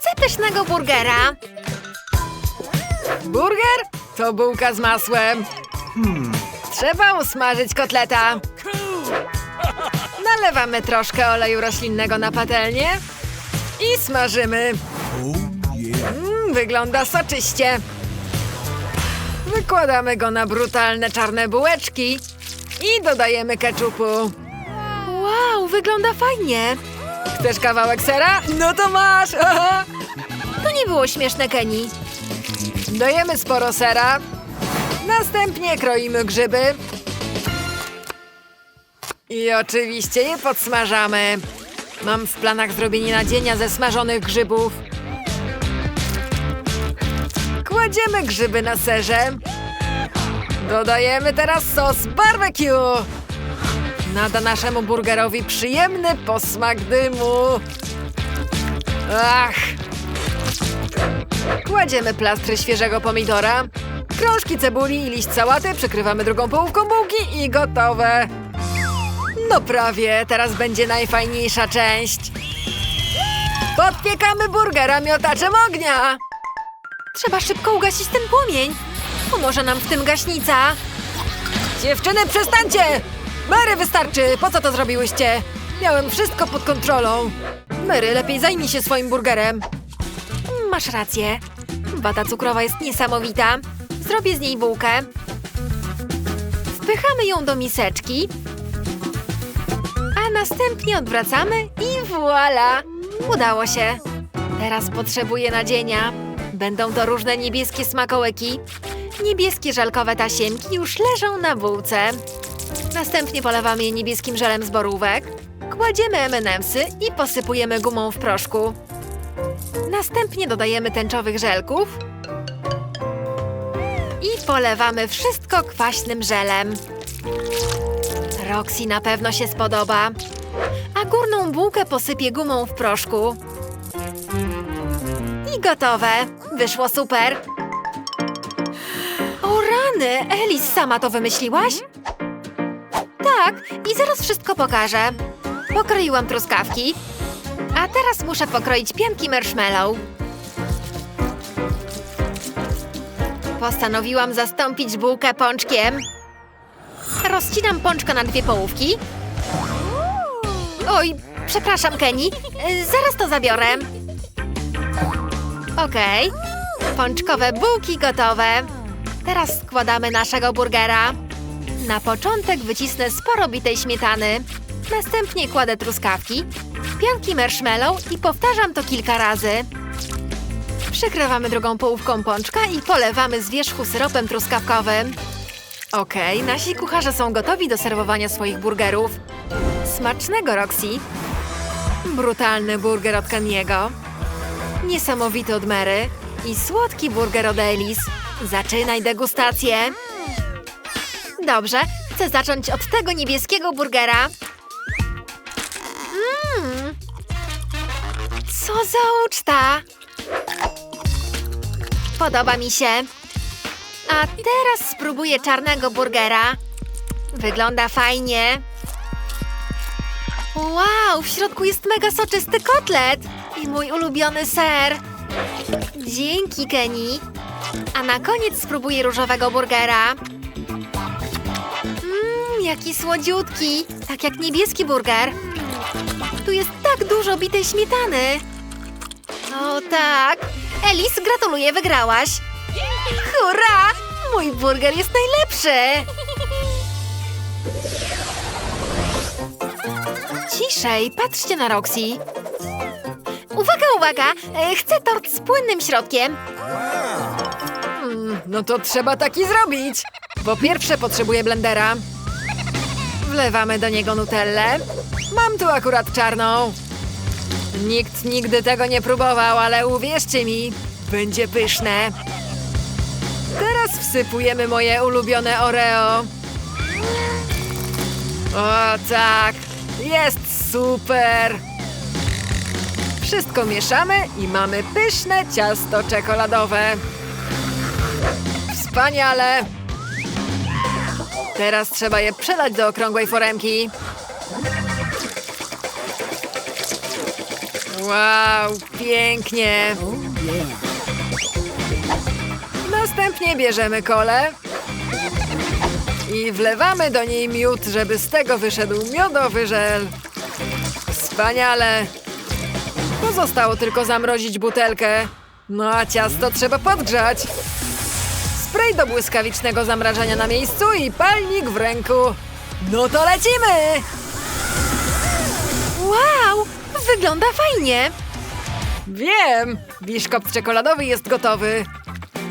Chcę pysznego burgera. Burger to bułka z masłem. Trzeba usmażyć kotleta. Nalewamy troszkę oleju roślinnego na patelnię i smażymy. Mm, wygląda soczyście. Wykładamy go na brutalne czarne bułeczki i dodajemy keczupu. Wow, wygląda fajnie. Chcesz kawałek sera? No to masz! Aha. To nie było śmieszne, Kenny. Dajemy sporo sera. Następnie kroimy grzyby. I oczywiście je podsmażamy. Mam w planach zrobienie nadzienia ze smażonych grzybów. Kładziemy grzyby na serze. Dodajemy teraz sos barbecue. Nada naszemu burgerowi przyjemny posmak dymu. Ach, Kładziemy plastry świeżego pomidora, krążki cebuli i liść sałaty, przykrywamy drugą połówką bułki i gotowe. No prawie, teraz będzie najfajniejsza część. Podpiekamy burgera miotaczem ognia. Trzeba szybko ugasić ten płomień. Pomoże nam w tym gaśnica. Dziewczyny, przestańcie! Mary, wystarczy! Po co to zrobiłyście? Miałem wszystko pod kontrolą. Mary, lepiej zajmij się swoim burgerem. Masz rację. Wata cukrowa jest niesamowita. Zrobię z niej bułkę. Wpychamy ją do miseczki. A następnie odwracamy i voila! Udało się. Teraz potrzebuję nadzienia. Będą to różne niebieskie smakołyki. Niebieskie żelkowe tasiemki już leżą na bułce. Następnie polewamy je niebieskim żelem z borówek. Kładziemy M&M'sy i posypujemy gumą w proszku. Następnie dodajemy tęczowych żelków i polewamy wszystko kwaśnym żelem. Roxy na pewno się spodoba. A górną bułkę posypię gumą w proszku. I gotowe. Wyszło super. O rany, Elis, sama to wymyśliłaś? Tak, i zaraz wszystko pokażę. Pokroiłam truskawki, a teraz muszę pokroić pianki marshmallow. Postanowiłam zastąpić bułkę pączkiem. Rozcinam pączka na dwie połówki. Oj, przepraszam, Kenny. Zaraz to zabiorę. Okej. Pączkowe bułki gotowe. Teraz składamy naszego burgera. Na początek wycisnę sporo bitej śmietany. Następnie kładę truskawki, pianki marshmallow i powtarzam to kilka razy. Przykrywamy drugą połówką pączka i polewamy z wierzchu syropem truskawkowym. Okej, nasi kucharze są gotowi do serwowania swoich burgerów. Smacznego, Roxy! Brutalny burger od Kaniego. Niesamowity od Mary. I słodki burger od Elis. Zaczynaj degustację. Dobrze, chcę zacząć od tego niebieskiego burgera. Mmm. Co za uczta! Podoba mi się. A teraz spróbuję czarnego burgera. Wygląda fajnie. Wow, w środku jest mega soczysty kotlet i mój ulubiony ser. Dzięki, Kenny. A na koniec spróbuję różowego burgera. Jaki słodziutki, tak jak niebieski burger. Tu jest tak dużo bitej śmietany. O tak. Elis, gratuluję, wygrałaś. Hurra! Mój burger jest najlepszy. Ciszej, patrzcie na Roxy. Uwaga, uwaga! E, Chcę tort z płynnym środkiem. Mm, no to trzeba taki zrobić. Po pierwsze potrzebuję blendera. Wlewamy do niego nutellę. Mam tu akurat czarną. Nikt nigdy tego nie próbował, ale uwierzcie mi, będzie pyszne. Teraz wsypujemy moje ulubione Oreo. O tak, jest super. Wszystko mieszamy i mamy pyszne ciasto czekoladowe. Wspaniale! Teraz trzeba je przelać do okrągłej foremki. Wow, pięknie. Następnie bierzemy kolę i wlewamy do niej miód, żeby z tego wyszedł miodowy żel. Wspaniale. Pozostało tylko zamrozić butelkę. No a ciasto trzeba podgrzać. Spray do błyskawicznego zamrażania na miejscu i palnik w ręku. No to lecimy! Wow, wygląda fajnie. Wiem! Biszkopt czekoladowy jest gotowy.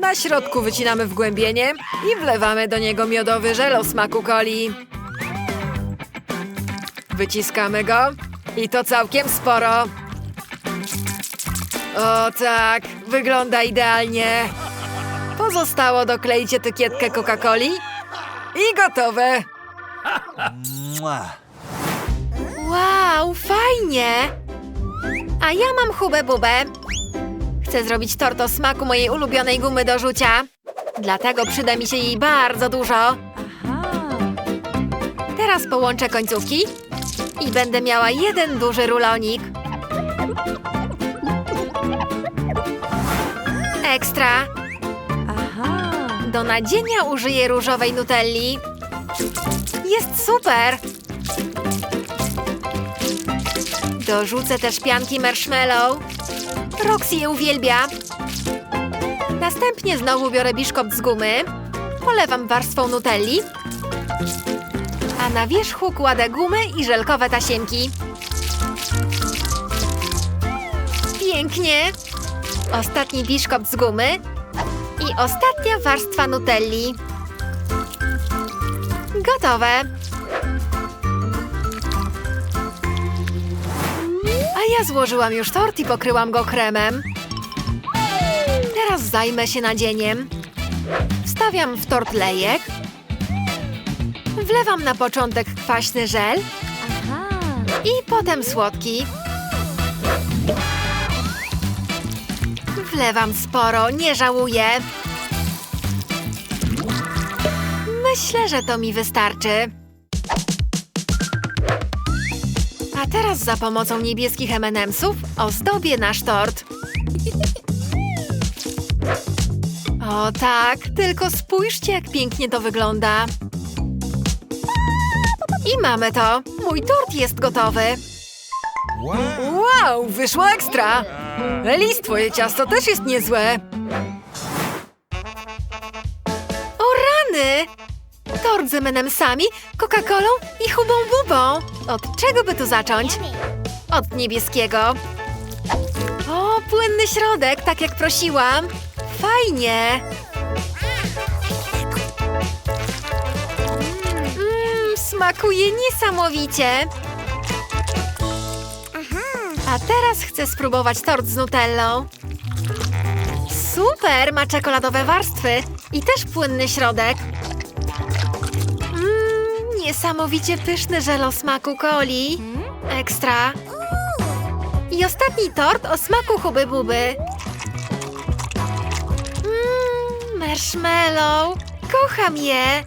Na środku wycinamy wgłębienie i wlewamy do niego miodowy żel o smaku coli. Wyciskamy go i to całkiem sporo. O tak, wygląda idealnie. Pozostało dokleić etykietkę Coca-Coli i gotowe. Wow, fajnie. A ja mam hubę bubę. Chcę zrobić tort o smaku mojej ulubionej gumy do rzucia. Dlatego przyda mi się jej bardzo dużo. Teraz połączę końcówki i będę miała jeden duży rulonik. Ekstra. Do nadzienia użyję różowej nutelli. Jest super! Dorzucę też pianki marshmallow. Roxy je uwielbia. Następnie znowu biorę biszkopt z gumy. Polewam warstwą nutelli. A na wierzchu kładę gumę i żelkowe tasiemki. Pięknie. Ostatni biszkopt z gumy. I ostatnia warstwa nutelli. Gotowe. A ja złożyłam już tort i pokryłam go kremem. Teraz zajmę się nadzieniem. Wstawiam w tort lejek. Wlewam na początek kwaśny żel. I potem słodki. Wlewam sporo, nie żałuję. Myślę, że to mi wystarczy. A teraz za pomocą niebieskich M&M'sów ozdobię nasz tort. O tak, tylko spójrzcie, jak pięknie to wygląda. I mamy to. Mój tort jest gotowy. Wow, wyszło ekstra! Elis, twoje ciasto też jest niezłe. O rany! Tort z M&M'sami, Coca-Colą i Hubą Bubą. Od czego by tu zacząć? Od niebieskiego. O, płynny środek, tak jak prosiłam. Fajnie. Mmm, smakuje niesamowicie. A teraz chcę spróbować tort z nutellą. Super, ma czekoladowe warstwy i też płynny środek. Mmm, niesamowicie pyszny żel o smaku coli. Ekstra. I ostatni tort o smaku huby buby. Mmm, marshmallow. Kocham je.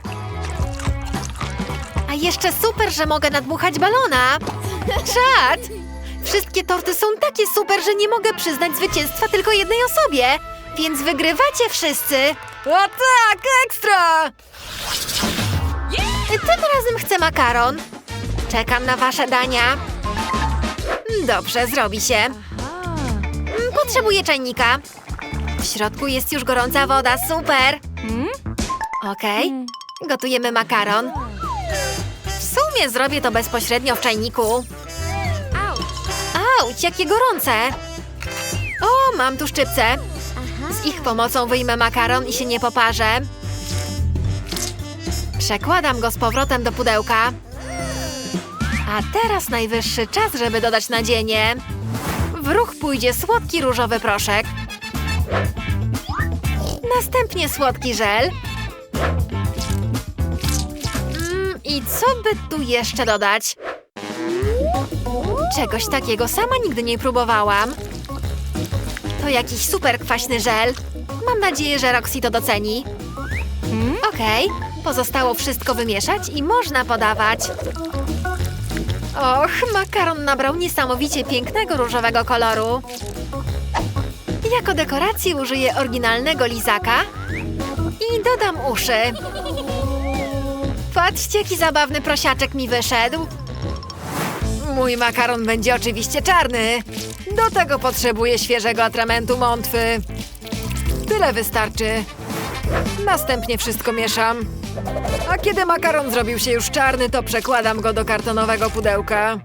A jeszcze super, że mogę nadmuchać balona. Czad! Wszystkie torty są takie super, że nie mogę przyznać zwycięstwa tylko jednej osobie. Więc wygrywacie wszyscy. O tak, ekstra! Tym razem chcę makaron. Czekam na wasze dania. Dobrze, zrobi się. Potrzebuję czajnika. W środku jest już gorąca woda, super. Okej, gotujemy makaron. W sumie zrobię to bezpośrednio w czajniku. Auć, jakie gorące. O, mam tu szczypce. Z ich pomocą wyjmę makaron i się nie poparzę. Przekładam go z powrotem do pudełka. A teraz najwyższy czas, żeby dodać nadzienie. W ruch pójdzie słodki różowy proszek. Następnie słodki żel. Mm, I co by tu jeszcze dodać? Czegoś takiego sama nigdy nie próbowałam. To jakiś super kwaśny żel. Mam nadzieję, że Roxy to doceni. Okej, pozostało wszystko wymieszać i można podawać. Och, makaron nabrał niesamowicie pięknego różowego koloru. Jako dekoracji użyję oryginalnego lizaka i dodam uszy. Patrzcie, jaki zabawny prosiaczek mi wyszedł. Mój makaron będzie oczywiście czarny. Do tego potrzebuję świeżego atramentu mątwy. Tyle wystarczy. Następnie wszystko mieszam. A kiedy makaron zrobił się już czarny, to przekładam go do kartonowego pudełka.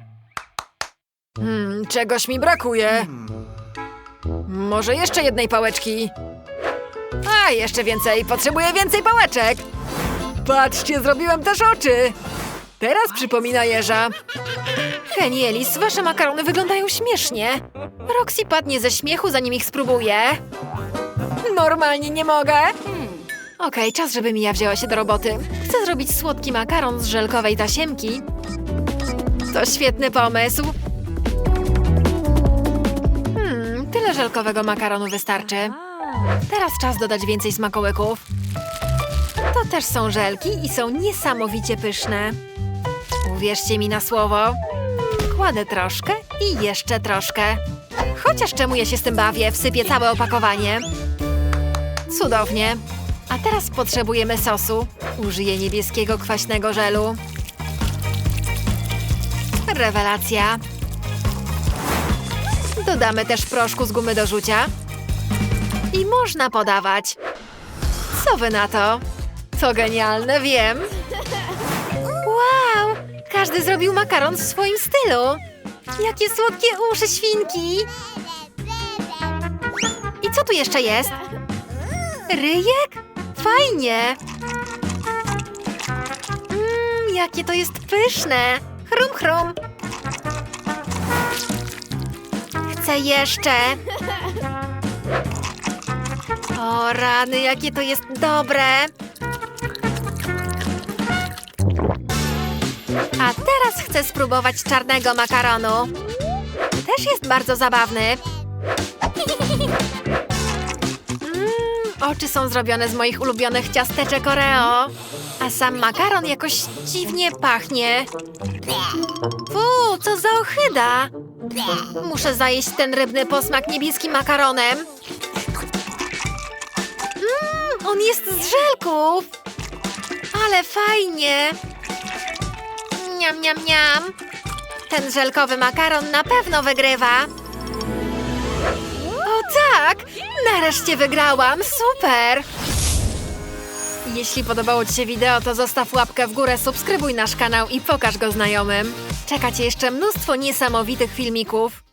Hmm, czegoś mi brakuje. Może jeszcze jednej pałeczki. A, jeszcze więcej. Potrzebuję więcej pałeczek. Patrzcie, zrobiłem też oczy. Teraz przypomina jeża. Ellis, wasze makarony wyglądają śmiesznie. Roxy padnie ze śmiechu, zanim ich spróbuje. Normalnie nie mogę. Okej, czas, żeby Mia wzięła się do roboty. Chcę zrobić słodki makaron z żelkowej tasiemki. To świetny pomysł. Hmm, tyle żelkowego makaronu wystarczy. Teraz czas dodać więcej smakołyków. To też są żelki i są niesamowicie pyszne. Uwierzcie mi na słowo. Kładę troszkę i jeszcze troszkę. Chociaż czemu ja się z tym bawię, wsypię całe opakowanie. Cudownie. A teraz potrzebujemy sosu. Użyję niebieskiego kwaśnego żelu. Rewelacja. Dodamy też proszku z gumy do rzucia. I można podawać. Co wy na to? To genialne, wiem. Każdy zrobił makaron w swoim stylu. Jakie słodkie uszy świnki! I co tu jeszcze jest? Ryjek? Fajnie! Mmm, jakie to jest pyszne! Chrum, chrum! Chcę jeszcze! O rany, jakie to jest dobre! A teraz chcę spróbować czarnego makaronu. Też jest bardzo zabawny. Mm, oczy są zrobione z moich ulubionych ciasteczek Oreo. A sam makaron jakoś dziwnie pachnie. Fu, co za ochyda! Muszę zajeść ten rybny posmak niebieskim makaronem. Mmm, on jest z żelków! Ale fajnie! Niam, niam, niam! Ten żelkowy makaron na pewno wygrywa. O tak! Nareszcie wygrałam! Super! Jeśli podobało Ci się wideo, to zostaw łapkę w górę, subskrybuj nasz kanał i pokaż go znajomym. Czeka Cię jeszcze mnóstwo niesamowitych filmików.